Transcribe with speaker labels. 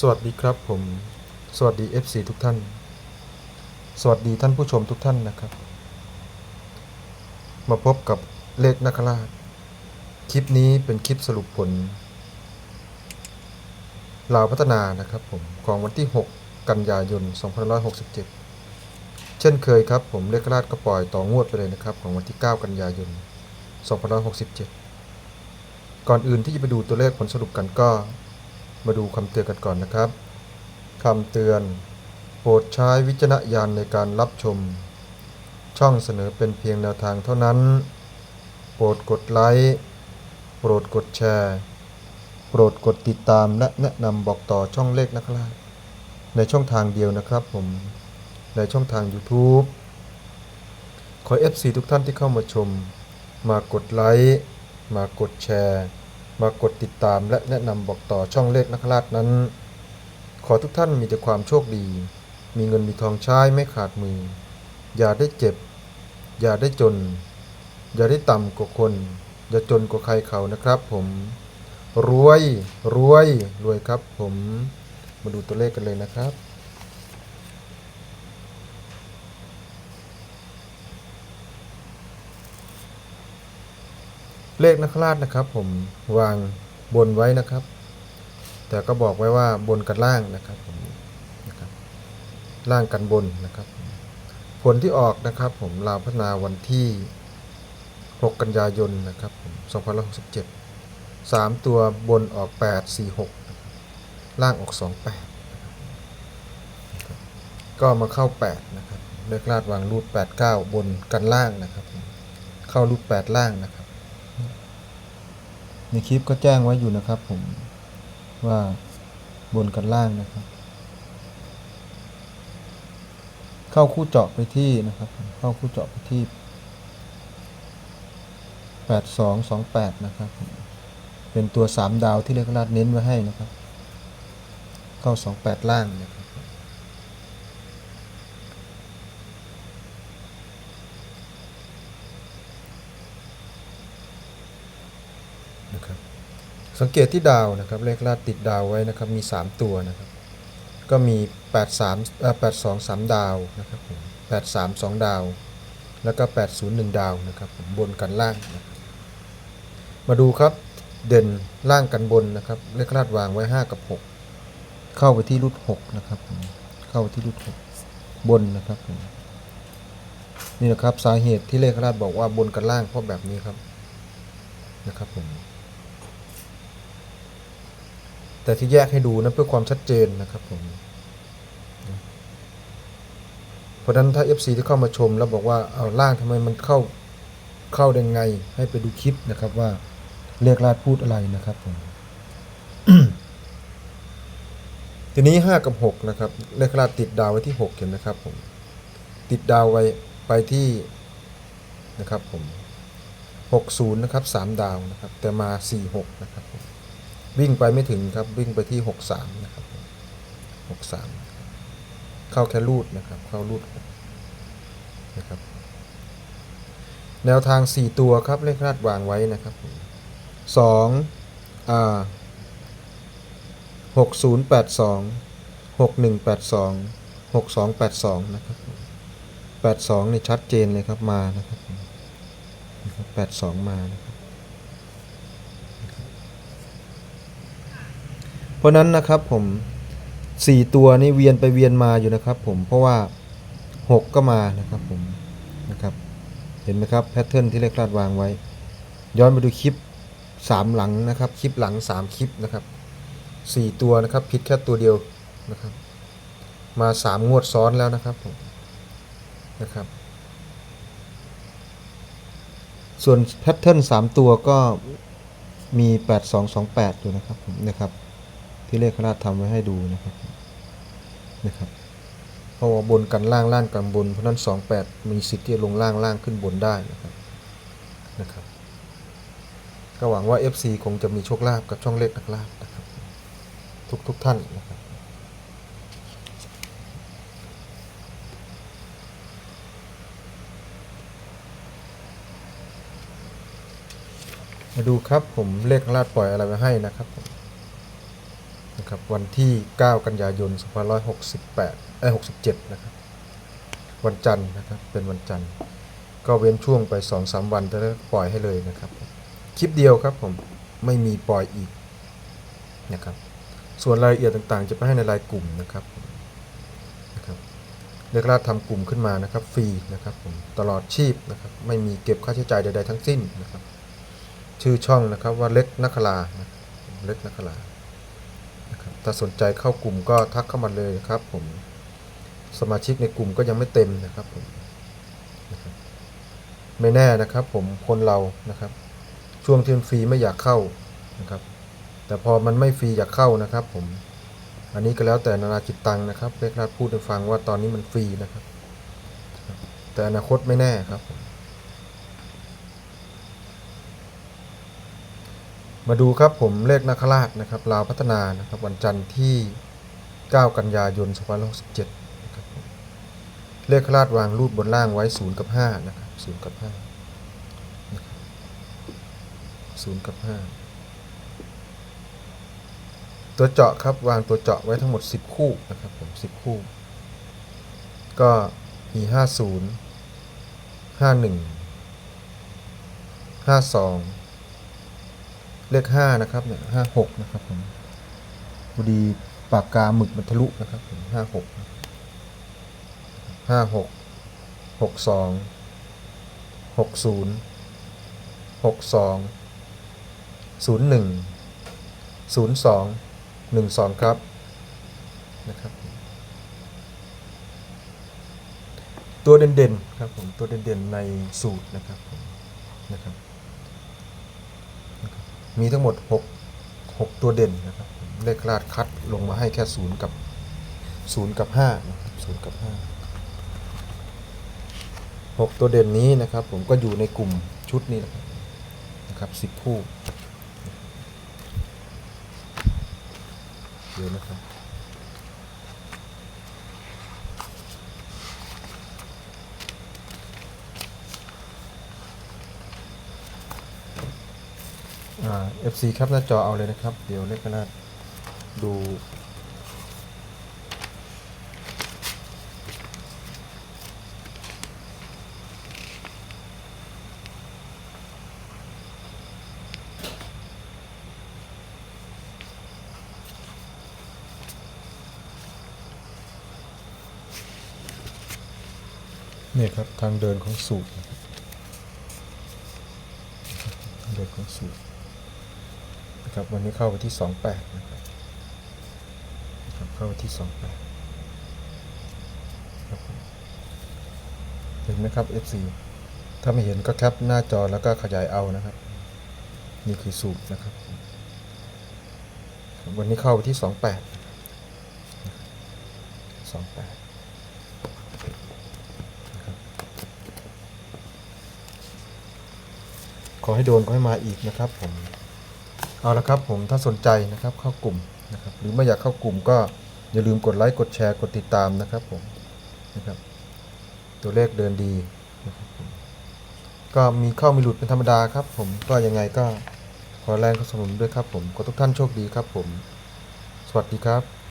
Speaker 1: สวัสดีครับผม สวัสดี FC ทุกท่าน สวัสดีท่านผู้ชมทุกท่านนะครับ มาพบกับเลขนักราช คลิปนี้เป็นคลิปสรุปผลลาวพัฒนานะครับผม ของวันที่ 6 กันยายน 2567 เช่นเคยครับผมเลขราชก็ปล่อยต่องวดไปเลยนะครับ ของวันที่ 9 กันยายน 2567 ก่อนอื่นที่จะไปดูตัวเลขผลสรุปกันก็ มาดูคำเตือนกันก่อนนะครับคำเตือน โปรดใช้วิจารณญาณในการรับชม ช่องเสนอเป็นเพียงแนวทางเท่านั้น โปรดกดไลค์โปรดกดแชร์ โปรดกดติดตามและแนะนำบอกต่อช่องเลขนะครับในช่องทางเดียวนะครับผมในช่องทาง YouTube ขอ FC ทุกท่านที่เข้ามาชม มากดไลค์มากดแชร์ มากดติดตามและแนะนำบอกต่อช่องเลขนักราชนั้น ขอทุกท่านมีแต่ความโชคดี มีเงินมีทองใช้ไม่ขาดมือ อย่าได้เจ็บ อย่าได้จน อย่าได้ต่ำกว่าคน อย่าจนกว่าใครเขานะครับผม รวย รวย รวยครับผม มาดูตัวเลขกันเลยนะครับ เลขนักราชนะครับ ผมวางบนไว้นะครับ แต่ก็บอกไว้ว่าบนกันล่างนะครับผมนะครับล่างกันบนนะครับ ผลที่ออกนะครับ ผมลาวพัฒนาวันที่ 6 กันยายนนะครับผม2567 3 ตัวบนออก 8 4 6 ล่างออก 28 ก็มาเข้า 8 นะครับเลขลาดวางรูด 8 9 บนกันล่างนะครับ เข้ารูด 8 ล่างนะครับ ในคลิปก็แจ้งไว้อยู่นะครับผมว่าบนกันล่างนะครับ เข้าคู่เจาะไปที่นะครับ เข้าคู่เจาะไปที่ 8228 นะครับ เป็นตัว 3 ดาวที่เลขราดเน้นไว้ให้นะครับ เข้า 28 ล่างนะครับ สังเกตที่ดาวนะครับเลขลาดติดดาวไว้นะครับมี 3 ตัวนะครับ ก็มี 83เอ่อ82 3 ดาวนะครับผม83 2 ดาว แล้วก็ 80 1 ดาวนะครับผมบนกันล่างนะครับมาดูครับเด่นล่างกันบนนะครับเลขลาดวางไว้ 5 กับ 6 เข้าไปที่รูด6นะครับผมเข้าไปที่รูด6บนนะครับผมนี่นะครับสาเหตุที่เลขลาดบอกว่าบนกันล่างเพราะแบบนี้ครับนะครับผม แต่ที่แยกให้ดูนะเพื่อความชัดเจนนะครับผมเพราะนั้นถ้า FC ที่เข้ามาชมแล้วบอกว่าเอาล่างทำไมมันเข้าเข้าได้ไง ให้ไปดูคลิปนะครับว่าเรียกลาดพูดอะไรนะครับผมทีนี้ 5 กับ 6 นะครับเลขลาดติดดาวไว้ที่ 6 เห็นไหมครับผมติดดาวไว้ไปที่นะครับผม60 นะครับ 3 ดาวนะครับ แต่มา 46 นะครับผม วิ่งไปไม่ถึงครับวิ่งไปที่ 63 นะครับผม63 เข้าแค่รูดนะครับ เข้ารูดนะครับ แนวทาง 4 ตัวครับเลขคาดวางไว้นะครับ2อ่า6082 6182 6282 นะครับ 82 นี่ชัดเจนเลยครับมานะครับผมนะครับ82 มานะครับ เพราะนั้นนะครับผมสี่ตัวนี่เวียนไปเวียนมาอยู่นะครับผมเพราะว่าหกก็มานะครับผมนะครับเห็นไหมครับแพทเทิร์นที่เลขคลาดวางไว้ ย้อนไปดูคลิปสามหลังนะครับคลิปหลังสามคลิปนะครับสี่ตัวนะครับผิดแค่ตัวเดียวนะครับ มาสามงวดซ้อนแล้วนะครับผมนะครับ ส่วนแพทเทิร์นสามตัวก็มีแปดสองสองแปดอยู่นะครับผมนะครับ ที่เลขคณะทำไว้ให้ดูนะครับนะครับเพราะว่าบนกันล่างล่างกันบน เพราะนั้น 28 มีสิทธิ์ที่จะลงล่างล่างขึ้นบนได้นะครับนะครับก็หวังว่า FC คงจะมีโชคลาภกับช่องเลขนักลาภนะครับทุกทุกท่านนะครับมาดูครับผมเลขลาภปล่อยอะไรไว้ให้นะครับผม นะครับวันที่ 9 กันยายน2568เอ้ย67 นะครับ วันจันทร์นะครับ เป็นวันจันทร์ ก็เว้นช่วงไป 2-3 วันแล้วปล่อยให้เลยนะครับ คลิปเดียวครับผม ไม่มีปล่อยอีกนะครับ ส่วนรายละเอียดต่างๆ จะไปให้ในรายกลุ่มนะครับนะครับเรียกราดทำกลุ่มขึ้นมานะครับฟรีนะครับผมตลอดชีพนะครับ ไม่มีเก็บค่าใช้จ่ายใดๆทั้งสิ้นนะครับ ชื่อช่องนะครับว่าเล็กนักลาเล็กนักลา ถ้าสนใจเข้ากลุ่มก็ทักเข้ามาเลยครับผมสมาชิกในกลุ่มก็ยังไม่เต็มนะครับผมไม่แน่นะครับผมคนเรานะครับ ช่วงที่มันฟรีไม่อยากเข้านะครับ แต่พอมันไม่ฟรีอยากเข้านะครับผมอันนี้ก็แล้วแต่นานาจิตตังนะครับเรียกราพูดให้ฟังว่าตอนนี้มันฟรีนะครับ แต่อนาคตไม่แน่ครับผม มาดูครับผมเลขนาคราชนะครับลาวพัฒนานะครับวันจันทร์ที่ 9 กันยายน2567นะครับเลขคราชวางรูปบนล่างไว้ 0 กับ5นะครับ0กับ5นะครับ0กับ 5 ตัวเจาะครับวางตัวเจาะไว้ทั้งหมด 10 คู่นะครับผม10 คู่ ก็มี 50 51 52 เลขห้านะครับเนี่ยห้าหกนะครับผมพอดีปากกาหมึกมันทะลุนะครับผมห้าหกห้าหกหกสองหกศูนย์หกสองศูนย์หนึ่งศูนย์สองหนึ่งสองครับนะครับตัวเด่นๆครับผมตัวเด่นๆในสูตรนะครับผมนะครับ มีทั้งหมด 6 6 ตัวเด่นนะครับผมเลขคลาดคัดลงมาให้แค่0กับ0กับ5นะครับ0กับ5 6ตัวเด่นนี้นะครับ ผมก็อยู่ในกลุ่มชุดนี้นะครับนะครับ10คู่เดี๋ยวนะครับ อ่า FC ครับหน้าจอเอาเลยนะครับ เดี๋ยวเล็กนาดดูนี่ครับ ทางเดินของสูตรทางเดินของสูตร นะครับวันนี้เข้าไปที่28นะครับครับเข้าไปที่28ครับผมเห็นไหมครับ FC ถ้าไม่เห็นก็แคปหน้าจอแล้วก็ขยายเอานะครับ นี่คือสูตรนะครับ วันนี้เข้าไปที่28นะครับ28ขอให้โดนขอให้มาอีกนะครับผม เอาละครับผมถ้าสนใจนะครับเข้ากลุ่มนะครับหรือไม่อยากเข้ากลุ่มก็อย่าลืมกดไลค์กดแชร์กดติดตามนะครับผมนะครับตัวเลขเดินดีนะครับผมก็มีเข้ามีหลุดเป็นธรรมดาครับผมก็ยังไงก็ขอแรงสนับสนุนด้วยครับผมขอทุกท่านโชคดีครับผม สวัสดีครับ